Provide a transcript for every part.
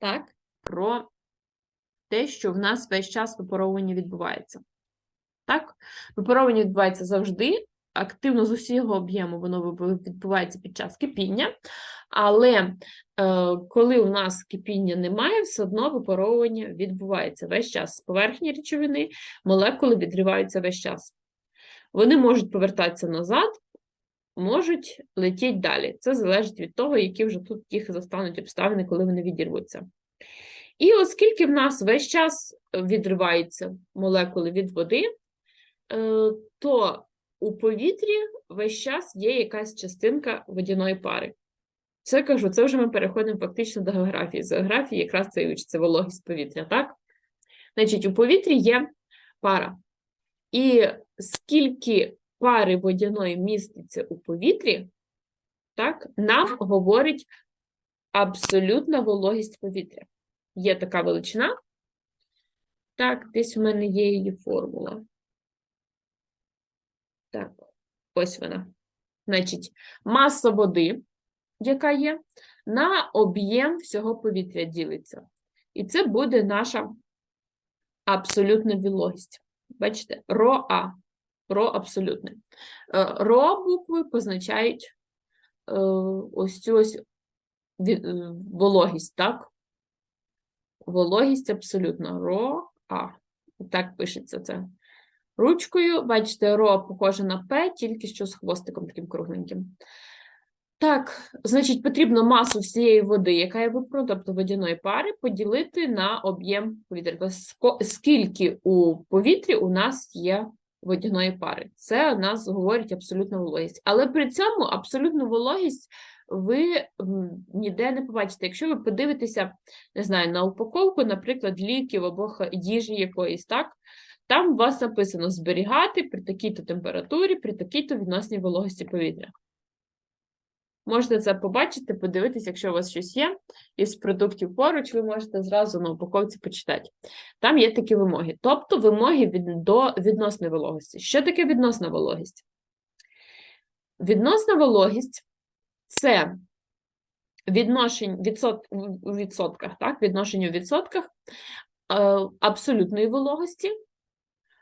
так, про те, що в нас весь час випаровування відбувається. Так, випаровування відбувається завжди, активно з усього об'єму воно відбувається під час кипіння, але е, коли у нас кипіння немає, все одно випаровування відбувається весь час. З поверхні речовини молекули відриваються весь час. Вони можуть повертатися назад, можуть летіти далі. Це залежить від того, які вже тут їх застануть обставини, коли вони відірвуться. І оскільки в нас весь час відриваються молекули від води, е, то у повітрі весь час є якась частинка водяної пари. Це кажу, це вже ми переходимо фактично до географії. З географії якраз це і учиться вологість повітря, так? Значить, у повітрі є пара. І скільки пари водяної міститься у повітрі, так, нам говорить абсолютна вологість повітря. Є така величина. Так, десь у мене є її формула. Так, ось вона. Значить, маса води, яка є, на об'єм всього повітря ділиться. І це буде наша абсолютна вологість. Бачите, РОА, РО абсолютне. Е, РО букви позначають е, ось цю ось е, вологість, так? Вологість абсолютна. РОА. Так пишеться це. Ручкою, бачите, ро похоже на П, тільки що з хвостиком таким кругленьким. Так, значить, потрібно масу всієї води, яка є випру, тобто водяної пари, поділити на об'єм повітря. Тобто, скільки у повітрі у нас є водяної пари. Це нас говорить абсолютна вологість. Але при цьому абсолютну вологість ви ніде не побачите. Якщо ви подивитеся, не знаю, на упаковку, наприклад, ліків або їжі якоїсь, так? Там у вас написано зберігати при такій-то температурі, при такій-то відносній вологості повітря. Можете це побачити, подивитися, якщо у вас щось є із продуктів поруч, ви можете зразу на упаковці почитати. Там є такі вимоги. Тобто вимоги від, до відносної вологості. Що таке відносна вологість? Відносна вологість це відношення відсот, відсотках, так? Відношення у відсотках е, абсолютної вологості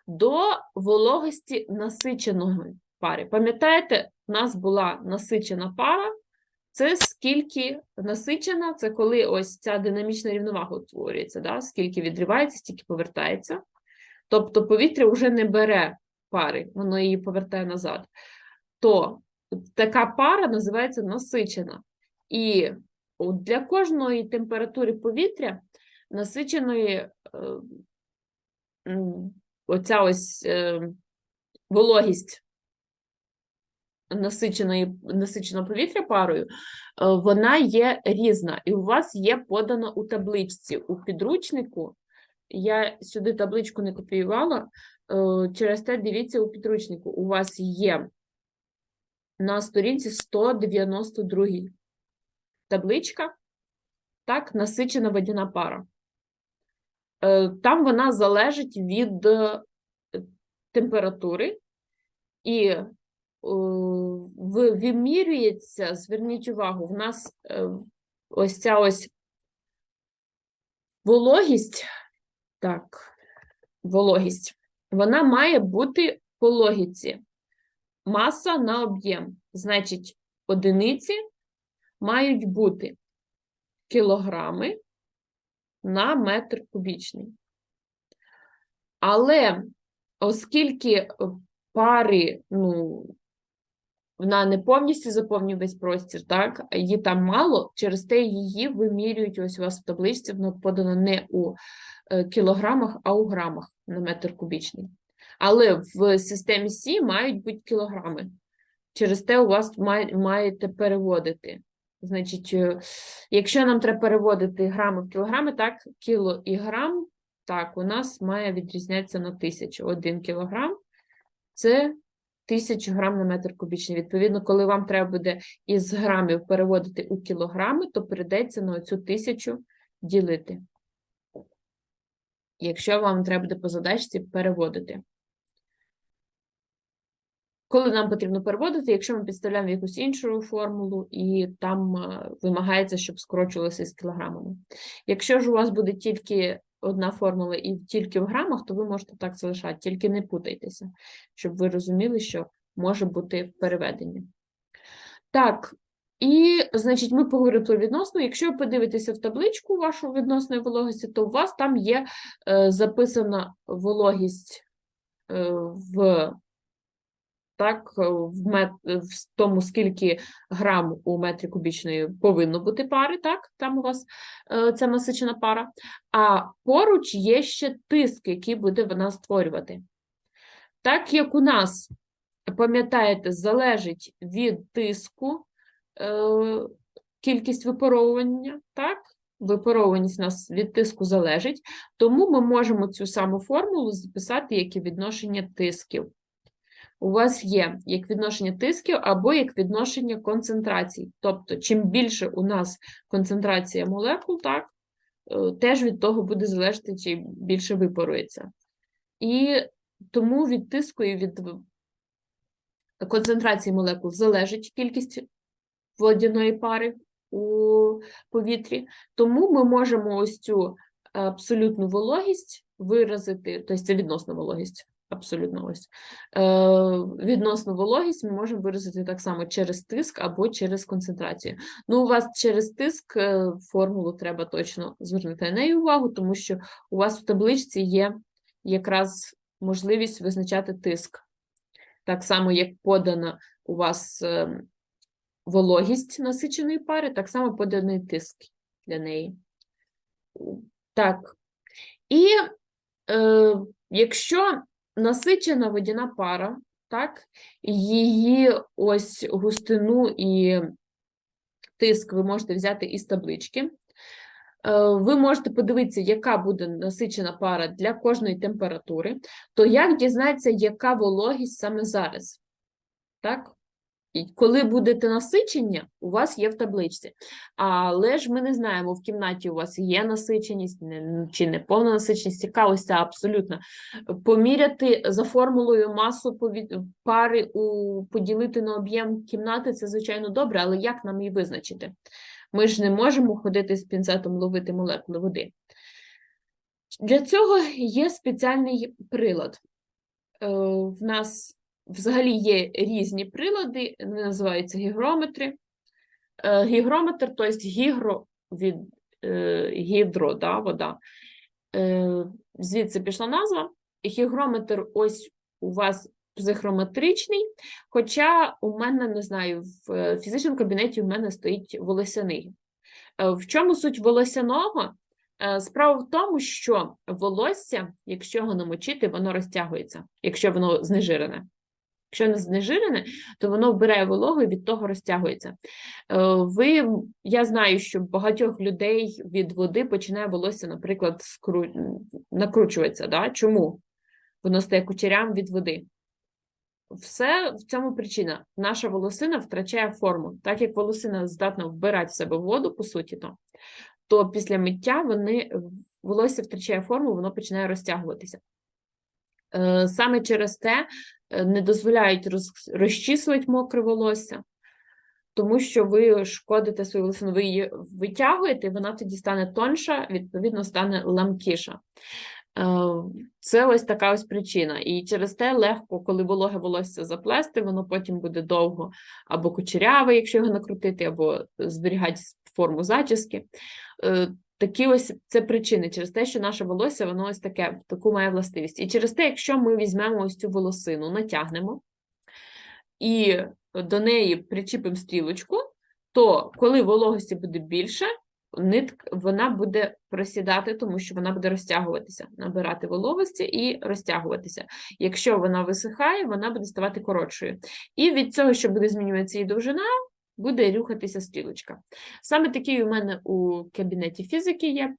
до вологості насиченої пари. Пам'ятаєте, у нас була насичена пара. Це скільки насичена, це коли ось ця динамічна рівновага утворюється, да? скільки відривається, стільки повертається. Тобто повітря вже не бере пари, воно її повертає назад. То така пара називається насичена. І для кожної температури повітря насиченої е, оця ось е, вологість насиченої, насиченого повітря парою, е, вона є різна, і у вас є подано у табличці. У підручнику я сюди табличку не копіювала, е, через те дивіться у підручнику. У вас є на сторінці 192 табличка, так, насичена водяна пара. Е, Там вона залежить від температури, і вимірюється, зверніть увагу, в нас е, ось ця ось вологість, так, вологість, вона має бути по логіці. Маса на об'єм. Значить, одиниці мають бути кілограми на метр кубічний. Але оскільки е, пари, ну, вона не повністю заповнює весь простір, так, її там мало, через те її вимірюють ось у вас в табличці, воно подано не у е, кілограмах, а у грамах на метр кубічний. Але в системі Сі мають бути кілограми. Через те у вас маєте переводити. Значить, е, якщо нам треба переводити грами в кілограми, так, кіло і грам, так, у нас має відрізнятися на тисячу. Один кілограм це тисячу грам на метр кубічний. Відповідно, коли вам треба буде із грамів переводити у кілограми, то прийдеться на цю тисячу ділити. Якщо вам треба буде по задачці переводити. коли нам потрібно переводити, якщо ми підставляємо якусь іншу формулу, і там е, вимагається, щоб скорочувалося з кілограмами. Якщо ж у вас буде тільки одна формула і тільки в грамах, то ви можете так залишати, тільки не путайтеся, щоб ви розуміли, що може бути переведення. Так, і, значить, ми поговорили про відносну. Якщо ви подивитеся в табличку вашу відносної вологості, то у вас там є е, записана вологість е, в, так, в, мет, в тому, скільки грам у метрі кубічної повинно бути пари, так, там у вас е, ця насичена пара, а поруч є ще тиск, який буде вона створювати. Так як у нас, пам'ятаєте, залежить від тиску, е, кількість випаровування, так? Випаровуваність у нас від тиску залежить, тому ми можемо цю саму формулу записати як і відношення тисків. У вас є як відношення тисків або як відношення концентрацій. Тобто, чим більше у нас концентрація молекул, так, е, теж від того буде залежати, чи більше випарується. І тому від тиску і від концентрації молекул залежить кількість водяної пари у повітрі, тому ми можемо ось цю абсолютну вологість виразити, тобто це відносна вологість, абсолютно ось. Е, Відносну вологість ми можемо виразити так само через тиск або через концентрацію. Ну, у вас через тиск е, формулу треба точно звернути на неї увагу, тому що у вас в табличці є якраз можливість визначати тиск. Так само, як подана у вас е, вологість насиченої пари, так само поданий тиск для неї. Так. І е, якщо насичена водяна пара, так, її ось густину і тиск ви можете взяти із таблички. Е, ви можете подивитися, яка буде насичена пара для кожної температури, то як дізнатися, яка вологість саме зараз? Так? Коли будете насичення, у вас є в табличці. Але ж ми не знаємо, в кімнаті у вас є насиченість чи не повна насиченість, яка абсолютно. Поміряти за формулою масу пари у поділити на об'єм кімнати це, звичайно, добре, але як нам її визначити? Ми ж не можемо ходити з пінцетом ловити молекули води. Для цього є спеціальний прилад. Е, в нас Взагалі є різні прилади, вони називаються гігрометри. Е, гігрометр, тобто гігро від е, гідро, да, вода. Е, звідси пішла назва. Гігрометр ось у вас психрометричний, хоча у мене, не знаю, в фізичному кабінеті у мене стоїть волосяний. В чому суть волосяного? Справа в тому, що волосся, якщо його намочити, воно розтягується, якщо воно знежирене. Якщо не знежирене, то воно вбирає вологу і від того розтягується. Е, ви, Я знаю, що багатьох людей від води починає волосся, наприклад, скру... накручуватися. Да? Чому? Воно стає кучерям від води. Все в цьому причина. Наша волосина втрачає форму. Так як волосина здатна вбирати в себе воду, по суті, то, то після миття вони, волосся втрачає форму, воно починає розтягуватися. Е, саме через те не дозволяють роз, розчісувати мокре волосся, тому що ви шкодите свою волосину, ви її витягуєте, вона тоді стане тонша, відповідно, стане ламкіша. Е, це ось така ось причина. І через те легко, коли вологе волосся заплести, воно потім буде довго або кучеряве, якщо його накрутити, або зберігати форму зачіски. Такі ось це причини через те, що наше волосся, воно ось таке, таку має властивість. І через те, якщо ми візьмемо ось цю волосину, натягнемо і до неї причіпимо стрілочку, то коли вологості буде більше, нитк вона буде просідати, тому що вона буде розтягуватися, набирати вологості і розтягуватися. Якщо вона висихає, вона буде ставати коротшою. І від цього, що буде змінюватися її довжина, буде рухатися стрілочка. Саме такий у мене у кабінеті фізики є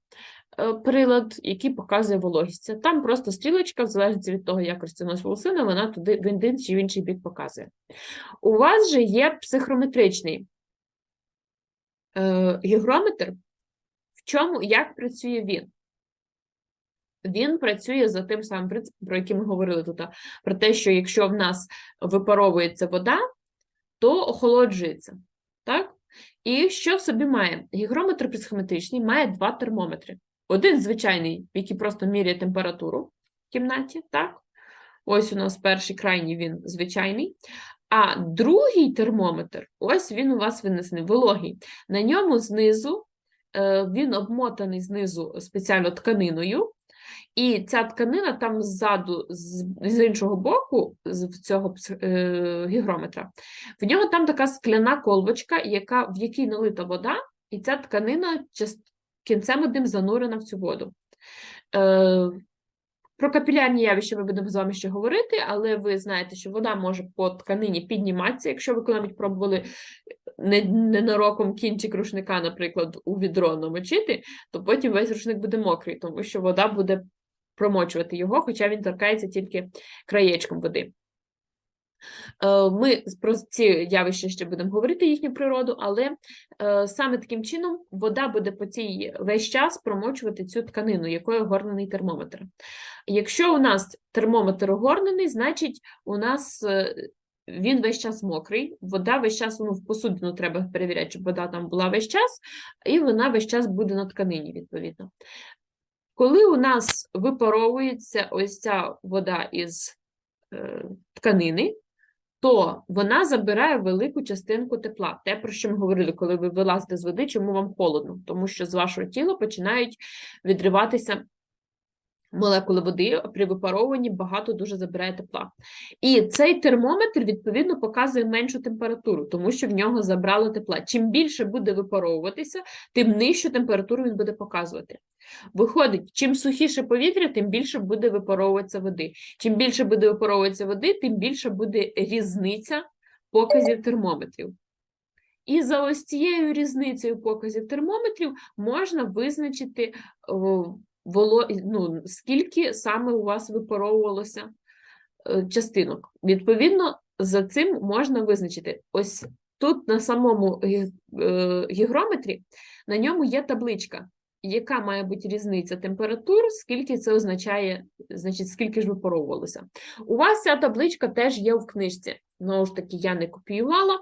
е, прилад, який показує вологість. Там просто стрілочка, в залежності від того, як розтягнулася волосина, вона туди в один чи в інший бік показує. У вас же є психрометричний е, гігрометр, в чому як працює він? він працює за тим самим принципом, про який ми говорили тут, про те, що якщо в нас випаровується вода, то охолоджується. Так? І що в собі має? Гігрометр підсхеметичний має два термометри. Один звичайний, який просто міряє температуру в кімнаті, так? Ось у нас перший крайній він звичайний. А другий термометр, ось він у вас винесений, вологий. На ньому знизу е, він обмотаний знизу спеціально тканиною, і ця тканина там ззаду, з, іншого боку, з цього е, гігрометра, в нього там така скляна колбочка, яка, в якій налита вода, і ця тканина кінцем одним занурена в цю воду. Е, про капілярні явища ми будемо з вами ще говорити, але ви знаєте, що вода може по тканині підніматися, якщо ви коли-небудь пробували не- ненароком кінчик рушника, наприклад, у відро намочити, то потім весь рушник буде мокрий, тому що вода буде промочувати його, хоча він торкається тільки краєчком води. Е, Ми про ці явища ще будемо говорити їхню природу, але е, саме таким чином вода буде по цій весь час промочувати цю тканину, якою огорнений термометр. Якщо у нас термометр огорнений, значить у нас е, він весь час мокрий, вода весь час ну, в посудину треба перевіряти, щоб вода там була весь час, і вона весь час буде на тканині, відповідно. Коли у нас випаровується ось ця вода із тканини, то вона забирає велику частинку тепла. Те, про що ми говорили, коли ви вилазите з води, чому вам холодно? Тому що з вашого тіла починають відриватися молекули води, при випаровуванні багато дуже забирає тепла. І цей термометр, відповідно, показує меншу температуру, тому що в нього забрало тепла. Чим більше буде випаровуватися, тим нижчу температуру він буде показувати. Виходить, чим сухіше повітря, тим більше буде випаровуватися води. Чим більше буде випаровуватися води, тим більше буде різниця показів термометрів. І за ось цією різницею показів термометрів можна визначити, воло... ну, скільки саме у вас випаровувалося е, частинок. Відповідно, за цим можна визначити. Ось тут на самому е, гігрометрі на ньому є табличка, яка має бути різниця температур, скільки це означає, значить, скільки ж випаровувалося. У вас ця табличка теж є в книжці. Знову ж таки, я не копіювала.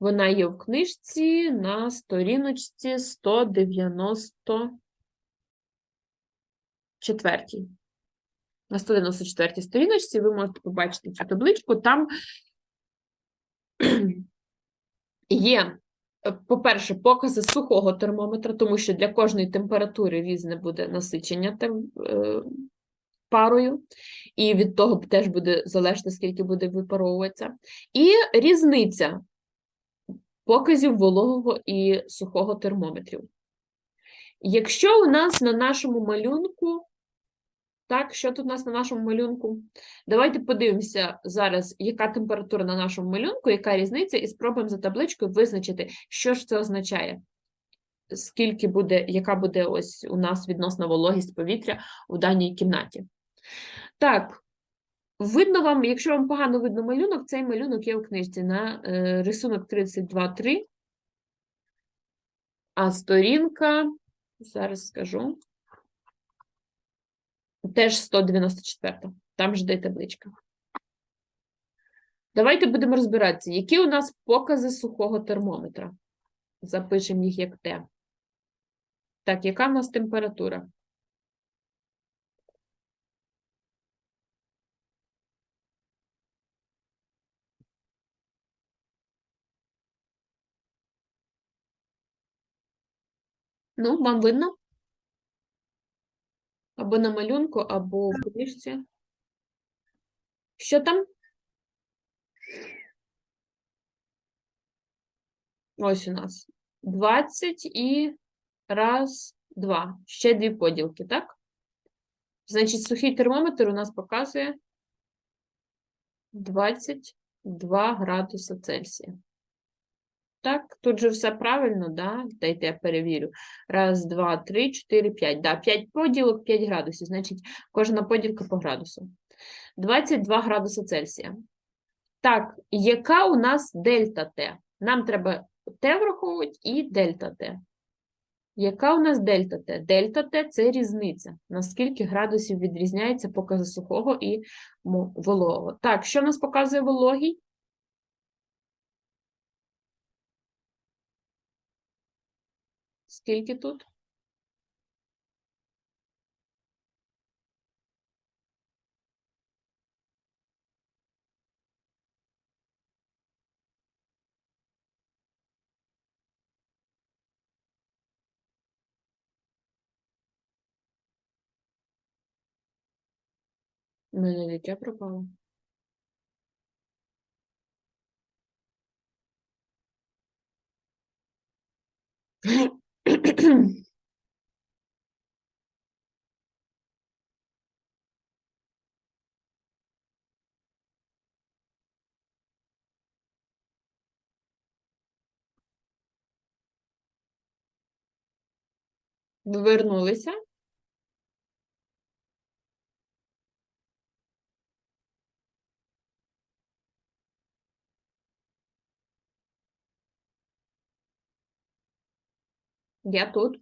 Вона є в книжці на сторіночці 194. На 194 сторіночці ви можете побачити цю табличку. Там є, е, по-перше, покази сухого термометра, тому що для кожної температури різне буде насичення тем, е, парою, і від того теж буде залежно, скільки буде випаровуватися. І різниця показів вологого і сухого термометрів. Якщо у нас на нашому малюнку, так, що тут у нас на нашому малюнку? Давайте подивимося зараз, яка температура на нашому малюнку, яка різниця, і спробуємо за табличкою визначити, що ж це означає. Скільки буде, яка буде ось у нас відносна вологість повітря у даній кімнаті. Так, видно вам, якщо вам погано видно малюнок, цей малюнок є у книжці на е, рисунок 32.3, а сторінка, зараз скажу, теж 194, там ж де табличка. Давайте будемо розбиратися, які у нас покази сухого термометра. Запишемо їх як Т. Так, яка в нас температура? Ну, вам видно? Або на малюнку, або в книжці. Що там? Ось у нас 20 і раз, два. Ще дві поділки, так? Значить, сухий термометр у нас показує 22 градуса Цельсія. Так, тут же все правильно, да? Дайте я перевірю. Раз, два, три, чотири, п'ять. Да, п'ять поділок, 5 градусів. Значить, кожна поділка по градусу. 22 градуса Цельсія. Так, яка у нас дельта Т? Нам треба Т враховувати і дельта Т. Яка у нас дельта Т? Дельта Т – це різниця. На скільки градусів відрізняється покази сухого і вологого. Так, що нас показує вологий? Скільки тут? У мене яке пропало? Вернулися? Я тут.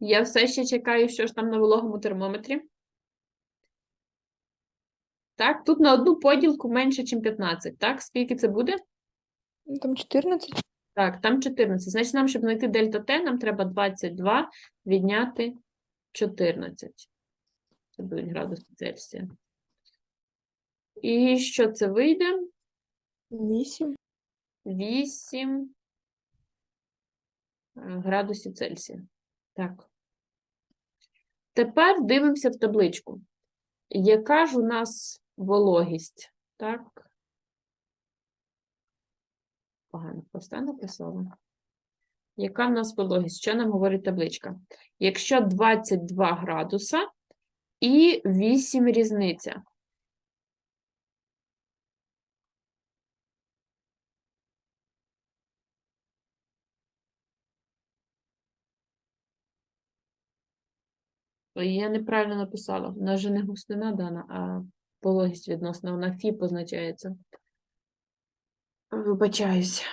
Я все ще чекаю, що ж там на вологому термометрі. Так, тут на одну поділку менше, ніж 15. Так, скільки це буде? Ну, Там 14. Так, там 14. Значить, нам, щоб знайти дельта Т, нам треба 22 відняти 14. Це будуть градуси Цельсія. І що це вийде? 8. 8 е, градусів Цельсія. Так. Тепер дивимося в табличку. Яка ж у нас вологість? Так. Погано просто написала. Яка в нас вологість? Що нам говорить табличка? Якщо 22 градуса і 8 різниця. Я неправильно написала. У нас же не густина дана, а вологість відносно. Вона фі позначається. Вибачаюсь.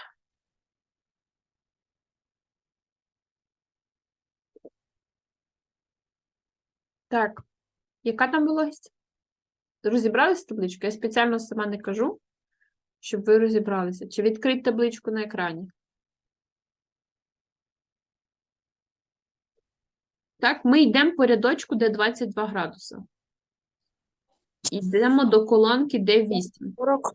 Так, яка там вологість? Розібралися з табличкою? Я спеціально сама не кажу, щоб ви розібралися. Чи відкрити табличку на екрані? Так, ми йдемо по рядочку, де 22 градуси. Йдемо до колонки, де 8. 40.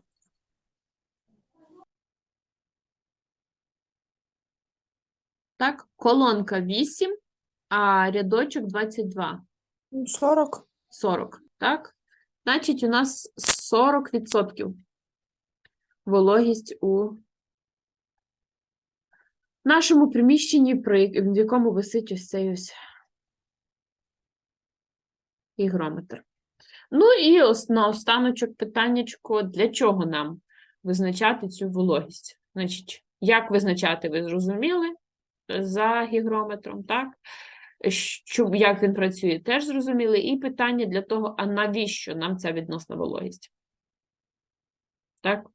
Так, колонка 8, а рядочок 22. Ну, 40. 40, так? Значить, у нас 40% вологість у нашому приміщенні, при в якому висить ось цей ось ігрометр. Ну і ос- наостаночок питаннячко, для чого нам визначати цю вологість? Значить, як визначати, ви зрозуміли за гігрометром, так? Що, як він працює, теж зрозуміли. І питання для того, а навіщо нам ця відносна вологість? Так?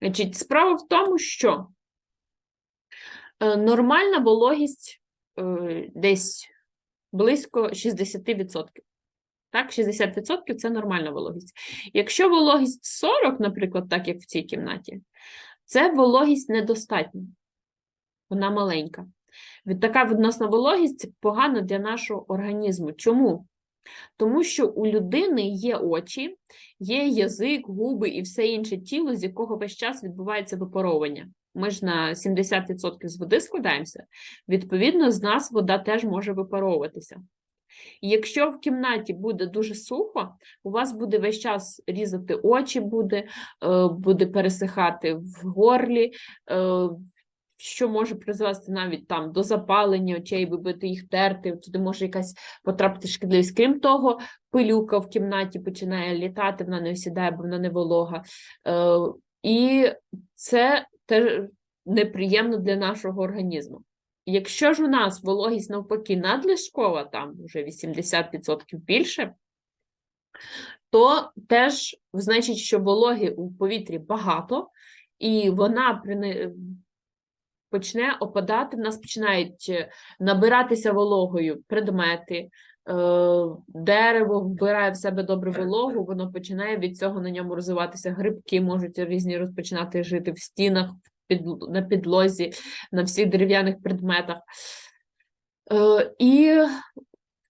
Значить, справа в тому, що е, нормальна вологість е, десь близько 60%. Так, 60% це нормальна вологість. Якщо вологість 40, наприклад, так як в цій кімнаті, це вологість недостатня. Вона маленька. Така відносна вологість погана для нашого організму. Чому? Тому що у людини є очі, є язик, губи і все інше тіло, з якого весь час відбувається випаровування. Ми ж на 70% з води складаємося, відповідно, з нас вода теж може випаровуватися. Якщо в кімнаті буде дуже сухо, у вас буде весь час різати очі, буде, е, буде пересихати в горлі, е, що може призвести навіть там до запалення очей, ви будете їх терти, туди може якась потрапити шкідливість. Крім того, пилюка в кімнаті починає літати, вона не осідає, бо вона не волога. Е, І це теж неприємно для нашого організму. Якщо ж у нас вологість навпаки надлишкова, там вже 80% більше, то теж значить, що вологи у повітрі багато, і вона при не- почне опадати, в нас починають е, набиратися вологою предмети, е, дерево вбирає в себе добре вологу, воно починає від цього на ньому розвиватися. Грибки можуть різні розпочинати жити в стінах, в підл- на підлозі, на всіх дерев'яних предметах. Е, І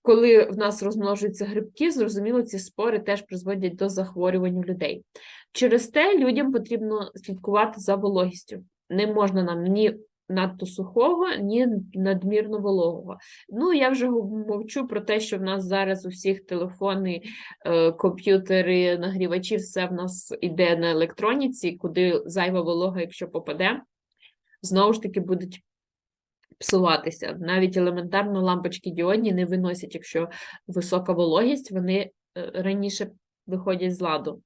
коли в нас розмножуються грибки, зрозуміло, ці спори теж призводять до захворювань людей. Через те людям потрібно слідкувати за вологістю. Не можна нам ні надто сухого, ні надмірно вологого. Ну, я вже мовчу про те, що в нас зараз у всіх телефони, е, комп'ютери, нагрівачі, все в нас іде на електроніці, куди зайва волога, якщо попаде, знову ж таки будуть псуватися. Навіть елементарно лампочки діодні не виносять, якщо висока вологість, вони е, раніше виходять з ладу.